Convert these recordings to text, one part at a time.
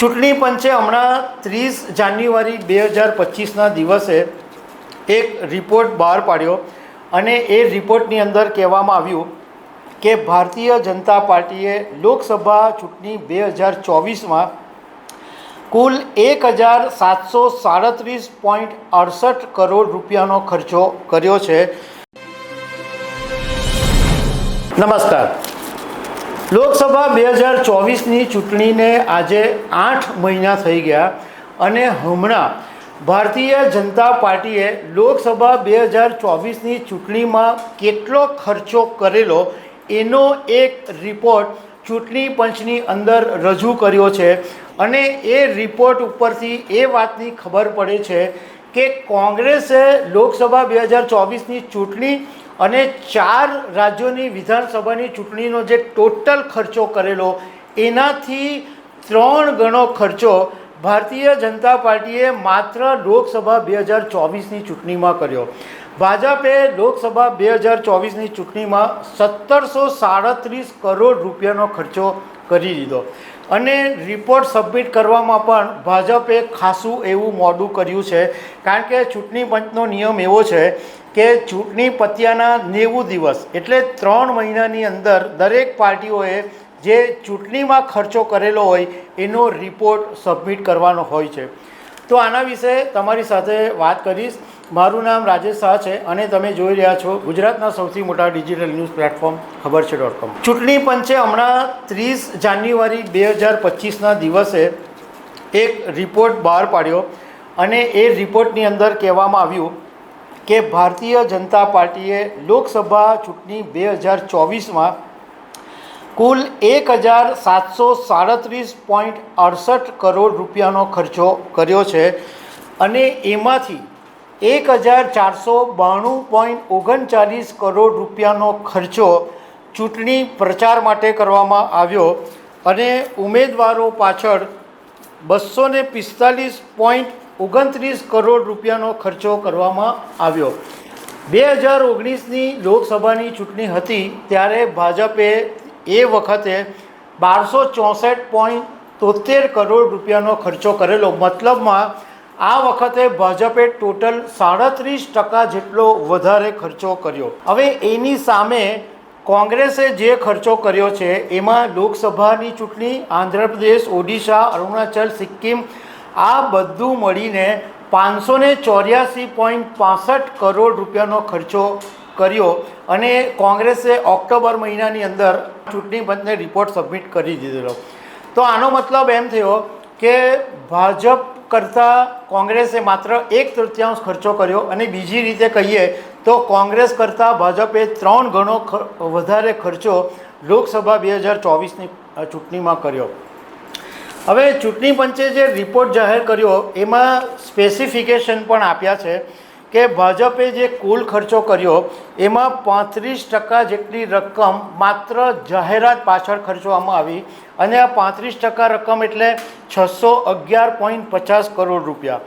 ચૂંટણી પંચે હમણાં ત્રીસ જાન્યુઆરી બે હજાર પચીસના દિવસે એક રિપોર્ટ બહાર પાડ્યો અને એ રિપોર્ટની અંદર કહેવામાં આવ્યું કે ભારતીય જનતા પાર્ટીએ લોકસભા ચૂંટણી બે હજાર ચોવીસમાં કુલ એક હજાર સાતસો સાડત્રીસ પોઈન્ટ અડસઠ કરોડ રૂપિયાનો ખર્ચો કર્યો છે. નમસ્કાર. લોકસભા બે હજાર ચોવીસની ચૂંટણીને આજે આઠ મહિના થઈ ગયા અને હમણાં ભારતીય જનતા પાર્ટીએ લોકસભા બે હજાર ચોવીસની ચૂંટણીમાં કેટલો ખર્ચો કરેલો એનો એક રિપોર્ટ ચૂંટણી પંચની અંદર રજૂ કર્યો છે અને એ રિપોર્ટ ઉપરથી એ વાતની ખબર પડે છે કે કોંગ્રેસે લોકસભા બે હજાર ચોવીસની ચૂંટણી અને ચાર રાજ્યોની વિધાનસભાની ચૂંટણીનો જે ટોટલ ખર્ચો કરેલો, એનાથી ત્રણ ગણો ખર્ચો ભારતીય જનતા પાર્ટીએ માત્ર લોકસભા બે હજાર ચોવીસની ચૂંટણીમાં કર્યો. ભાજપે લોકસભા બે હજાર ચોવીસની ચૂંટણીમાં સત્તરસો સાડત્રીસ કરોડ રૂપિયાનો ખર્ચો કરી દીધો. અને રિપોર્ટ સબમિટ કરવામાં પણ ભાજપે ખાસું એવું મોડું કર્યું છે. કારણ કે ચૂંટણી પંચનો નિયમ એવો છે કે ચૂંટણી પત્યાના નેવું દિવસ એટલે ત્રણ મહિનાની અંદર દરેક પાર્ટીઓએ જે ચૂંટણીમાં ખર્ચો કરેલો હોય એનો રિપોર્ટ સબમિટ કરવાનો હોય છે. તો આના વિશે તમારી સાથે વાત કરીશ. મારું નામ રાજેશ શાહ છે અને તમે જોઈ રહ્યા છો ગુજરાતના સૌથી મોટા ડિજિટલ ન્યૂઝ પ્લેટફોર્મ ખબર છે ડોટ કોમ ચૂંટણી પંચે હમણાં ત્રીસ જાન્યુઆરી બે હજાર પચીસના દિવસે એક રિપોર્ટ બહાર પાડ્યો અને એ રિપોર્ટની અંદર કહેવામાં આવ્યું કે ભારતીય જનતા પાર્ટીએ લોકસભા ચૂંટણી બે હજાર ચોવીસમાં કુલ એક હજાર સાતસો સાડત્રીસ પોઈન્ટ અડસઠ કરોડ રૂપિયાનો ખર્ચો કર્યો છે અને એમાંથી એક હજાર ચારસો બાણું પોઈન્ટ ઓગણચાલીસ કરોડ રૂપિયાનો ખર્ચો ચૂંટણી પ્રચાર માટે કરવામાં આવ્યો અને ઉમેદવારો પાછળ બસો ને પિસ્તાલીસ પોઈન્ટ ઓગણત્રીસ કરોડ રૂપિયાનો ખર્ચો કરવામાં આવ્યો. બે હજાર ઓગણીસની લોકસભાની ચૂંટણી હતી ત્યારે ભાજપે એ વખતે બારસો ચોસઠ પોઈન્ટ તોતેર કરોડ રૂપિયાનો ખર્ચો કરેલો. મતલબમાં આ વખતે ભાજપે ટોટલ સાડત્રીસ ટકા જેટલો વધારે ખર્ચો કર્યો. હવે એની સામે કોંગ્રેસે જે ખર્ચો કર્યો છે, એમાં લોકસભાની ચૂંટણી, આંધ્રપ્રદેશ, ઓડિશા, અરુણાચલ, સિક્કિમ, આ બધું મળીને પાંચસો ને ચોર્યાસી પોઈન્ટ પાસઠ કરોડ રૂપિયાનો ખર્ચો કર્યો અને કોંગ્રેસે ઓક્ટોબર મહિનાની અંદર ચૂંટણી પંચને રિપોર્ટ સબમિટ કરી દીધેલો. તો આનો મતલબ એમ થયો કે ભાજપ કરતાં કોંગ્રેસે માત્ર એક તૃતીયાંશ ખર્ચો કર્યો અને બીજી રીતે કહીએ તો કોંગ્રેસ કરતાં ભાજપે ત્રણ ગણો વધારે ખર્ચો લોકસભા બે હજાર ચોવીસની ચૂંટણીમાં કર્યો. હવે ચૂંટણી પંચે જે રિપોર્ટ જાહેર કર્યો, એમાં સ્પેસિફિકેશન પણ આપ્યા છે. કે ભાજપે જે કુલ ખર્ચો કર્યો, એમાં પાંત્રીસ ટકા જેટલી રકમ માત્ર જાહેરાત પાછળ ખર્ચવામાં આવી અને આ પાંત્રીસ ટકા રકમ એટલે છસો અગિયાર પોઈન્ટ પચાસ કરોડ રૂપિયા.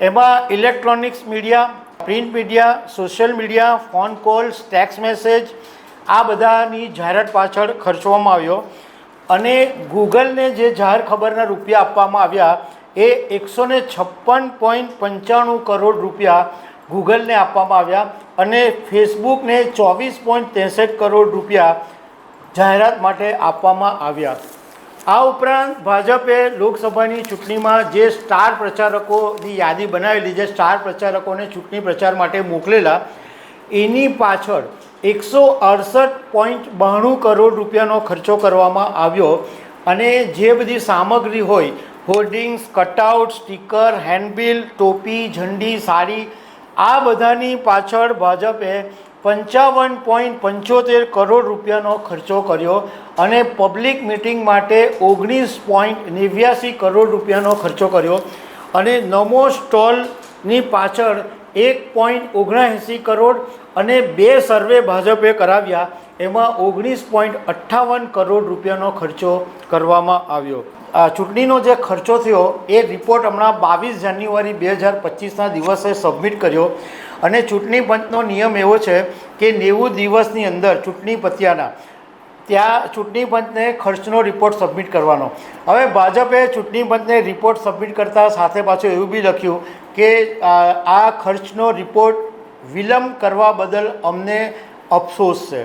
એમાં electronics media, print media, social media, phone calls text message, આ બધાની જાહેરાત પાછળ ખર્ચવામાં આવ્યો. અને ગૂગલને જે જાહેર ખબરના રૂપિયા આપવામાં આવ્યા, એ એકસો છપ્પન પોઈન્ટ પંચાણું કરોડ રૂપિયા ગૂગલને આપવામાં આવ્યા અને ફેસબુકને ચોવીસ પોઈન્ટ ત્રેસઠ કરોડ રૂપિયા જાહેરાત માટે આપવામાં આવ્યા. આ ઉપરાંત ભાજપે લોકસભાની ચૂંટણીમાં જે સ્ટાર પ્રચારકોની યાદી બનાવેલી, જે સ્ટાર પ્રચારકોને ચૂંટણી પ્રચાર માટે મોકલેલા, એની પાછળ એકસો અડસઠ પોઈન્ટ બાણું કરોડ રૂપિયાનો ખર્ચો કરવામાં આવ્યો અને જે બધી સામગ્રી હોય, હોર્ડિંગ્સ, કટઆઉટ, સ્ટીકર, હેન્ડબિલ, ટોપી, ઝંડી, સાડી આ બધાની પાછળ ભાજપે પંચાવન પોઈન્ટ પંચોતેર કરોડ રૂપિયાનો ખર્ચો કર્યો અને પબ્લિક મિટિંગ માટે ઓગણીસ પોઈન્ટ નેવ્યાસી કરોડ રૂપિયાનો ખર્ચો કર્યો. અને નમો સ્ટોલની પાછળ એક પોઈન્ટ ઓગણએંસી કરોડ અને બે સર્વે ભાજપે કરાવ્યા. એમાં ઓગણીસ પોઈન્ટ અઠ્ઠાવન કરોડ રૂપિયાનો ખર્ચો કરવામાં આવ્યો. ચૂંટણીનો જે ખર્ચો થયો, એ રિપોર્ટ હમણાં બાવીસ જાન્યુઆરી બે હજાર પચીસના દિવસે સબમિટ કર્યો. અને ચૂંટણી પંચનો નિયમ એવો છે કે નેવું દિવસની અંદર ચૂંટણી પત્યાના, ત્યાં ચૂંટણી પંચને ખર્ચનો રિપોર્ટ સબમિટ કરવાનો. હવે ભાજપે ચૂંટણી પંચને રિપોર્ટ સબમિટ કરતાં સાથે પાછું એવું બી લખ્યું કે આ ખર્ચનો રિપોર્ટ વિલંબ કરવા બદલ અમને અફસોસ છે.